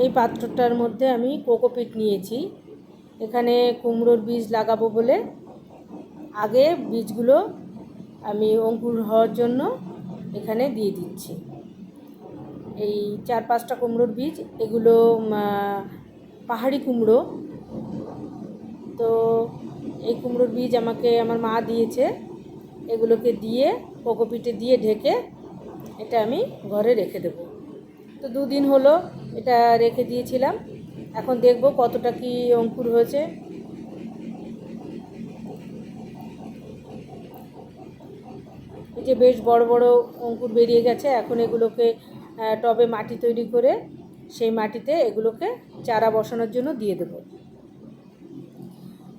এই পাত্রটার মধ্যে আমি কোকোপিট নিয়েছি। এখানে কুমড়োর বীজ লাগাবো বলে। আগে বীজগুলো আমি অঙ্কুর হওয়ার জন্য এখানে দিয়ে দিচ্ছি। এই চার পাঁচটা কুমড়োর বীজ, এগুলো পাহাড়ি কুমড়ো। তো এই কুমড়োর বীজ আমাকে আমার মা দিয়েছে। এগুলোকে দিয়ে কোকোপিটে দিয়ে ঢেকে এটা আমি ঘরে রেখে দেব। তো দুদিন হলো এটা রেখে দিয়েছিলাম। এখন দেখব কতটা কি অঙ্কুর হয়েছে। এই যে বেশ বড় বড় অঙ্কুর বেরিয়ে গেছে, এখন এগুলোকে টবে মাটি তৈরি করে সেই মাটিতে এগুলোকে চারা বসানোর জন্য দিয়ে দেবো।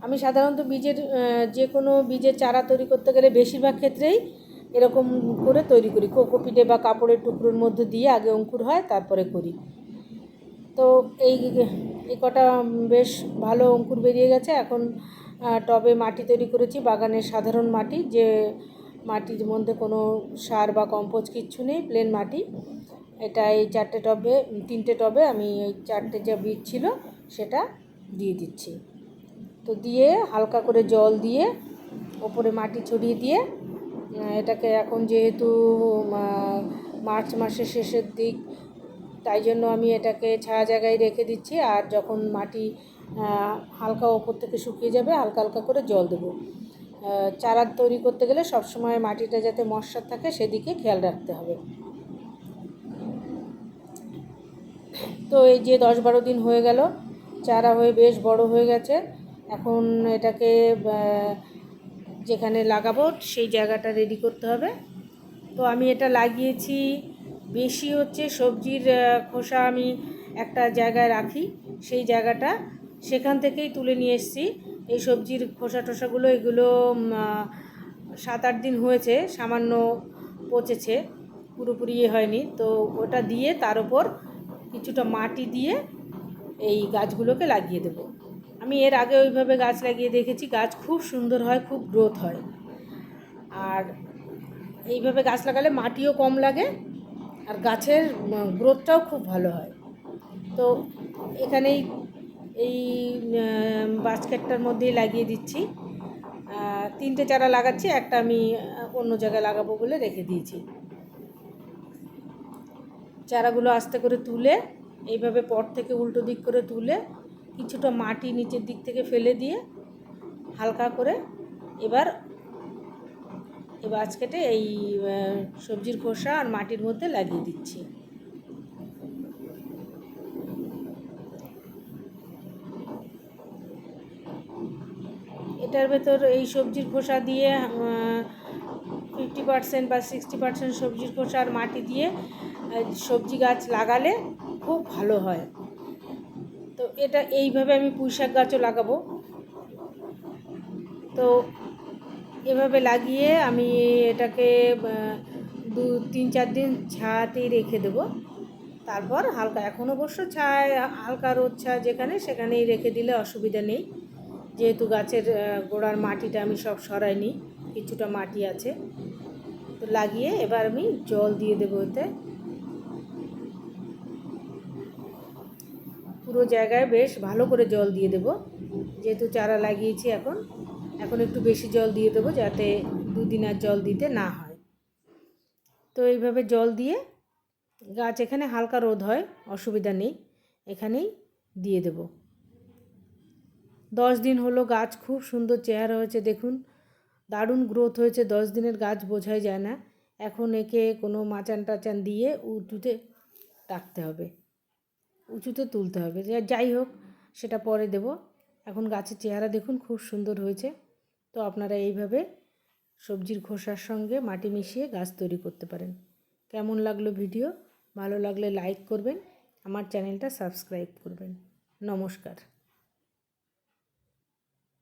আমি সাধারণত বীজের যে কোনো বীজের চারা তৈরি করতে গেলে বেশিরভাগ ক্ষেত্রেই এরকম করে তৈরি করি। কোকোপিটে বা কাপড়ের টুকরোর মধ্যে দিয়ে আগে অঙ্কুর হয়, তারপরে করি। তো এই এই কটা বেশ ভালো অঙ্কুর বেরিয়ে গেছে। এখন টবে মাটি তৈরি করেছি বাগানের সাধারণ মাটি, যে মাটির মধ্যে কোনো সার বা কম্পোজ কিচ্ছু নেই, প্লেন মাটি। এটা এই চারটে টবে, তিনটে টবে আমি এই চারটে যা বীজ ছিল, সেটা দিয়ে দিচ্ছি। তো দিয়ে হালকা করে জল দিয়ে, ওপরে মাটি ছড়িয়ে দিয়ে এটাকে এখন যেহেতু মার্চ মাসের শেষের দিক, তাই জন্য আমি এটাকে ছায়া জায়গায় রেখে দিচ্ছি। আর যখন মাটি হালকা ওপর থেকে শুকিয়ে যাবে, হালকা হালকা করে জল দেবো। চারা তৈরি করতে গেলে সবসময় মাটিটা যাতে মশার থাকে, সেদিকে খেয়াল রাখতে হবে। তো এই যে দশ বারো দিন হয়ে গেল, চারা হয়ে বেশ বড় হয়ে গেছে। এখন এটাকে যেখানে লাগাবো, সেই জায়গাটা রেডি করতে হবে। তো আমি এটা লাগিয়েছি। বেশি হচ্ছে সবজির খোসা আমি একটা জায়গায় রাখি, সেই জায়গাটা। সেখান থেকেই তুলে নিয়ে এসেছি। এই সবজির খোসা টোসাগুলো, এগুলো সাত আট দিন হয়েছে, সামান্য পচেছে, পুরোপুরি ইয়ে হয়নি। তো ওটা দিয়ে তার ওপর কিছুটা মাটি দিয়ে এই গাছগুলোকে লাগিয়ে দেবো। আমি এর আগে ওইভাবে গাছ লাগিয়ে দেখেছি, গাছ খুব সুন্দর হয়, খুব গ্রোথ হয়। আর এইভাবে গাছ লাগালে মাটিও কম লাগে আর গাছের গ্রোথটাও খুব ভালো হয়। তো এখানেই এই বাস্কেটটার মধ্যেই লাগিয়ে দিচ্ছি। তিনটে চারা লাগাচ্ছি, একটা আমি অন্য জায়গায় লাগাবো বলে রেখে দিয়েছি। চারাগুলো আস্তে করে তুলে, এইভাবে পট থেকে উল্টো দিক করে তুলে কিছুটা মাটি নিচের দিক থেকে ফেলে দিয়ে হালকা করে এবার এই বাস্কেটে এই সবজির খোসা আর মাটির মধ্যে লাগিয়ে দিচ্ছি। এটার ভেতর এই সবজির খোসা দিয়ে ফিফটি পার্সেন্ট বা সিক্সটি পার্সেন্ট সবজির খোসা আর মাটি দিয়ে সবজি গাছ লাগালে খুব ভালো হয়। এটা এইভাবে আমি পুঁই শাক গাছও লাগাবো। তো এভাবে লাগিয়ে আমি এটাকে দু, তিন, চার দিন ছায়াতেই রেখে দেবো। তারপর হালকা, এখন অবশ্য ছায়, হালকা রোদ ছায়া যেখানে, সেখানেই রেখে দিলে অসুবিধা নেই। যেহেতু গাছের গোড়ার মাটিটা আমি সব সরাই নিই কিছুটা মাটি আছে। তো লাগিয়ে এবার আমি জল দিয়ে দেবো এতে পুরো জায়গায় বেশ ভালো করে জল দিয়ে দেবো। যেহেতু চারা লাগিয়েছি এখন এখন একটু বেশি জল দিয়ে দেবো যাতে দুদিন আর জল দিতে না হয়। তো এইভাবে জল দিয়ে গাছ এখানে হালকা রোদ হয়, অসুবিধা নেই, এখানেই দিয়ে দেব। দশ দিন হলো গাছ খুব সুন্দর চেহারা হয়েছে, দেখুন, দারুণ গ্রোথ হয়েছে, দশ দিনের গাছ বোঝাই যায় না। এখন একে কোনো মাচান টাচান দিয়ে উঁচুতে রাখতে হবে। উঁচুতে তুলতে হবে। যাই হোক, সেটা পরে দেব। এখন গাছের চেহারা দেখুন, খুব সুন্দর হয়েছে। তো আপনারা এইভাবে সবজির খোসার সঙ্গে মাটি মিশিয়ে গাছ তৈরি করতে পারেন। কেমন লাগল ভিডিও? ভালো লাগলে লাইক করবেন, আমার চ্যানেলটা সাবস্ক্রাইব করবেন। নমস্কার।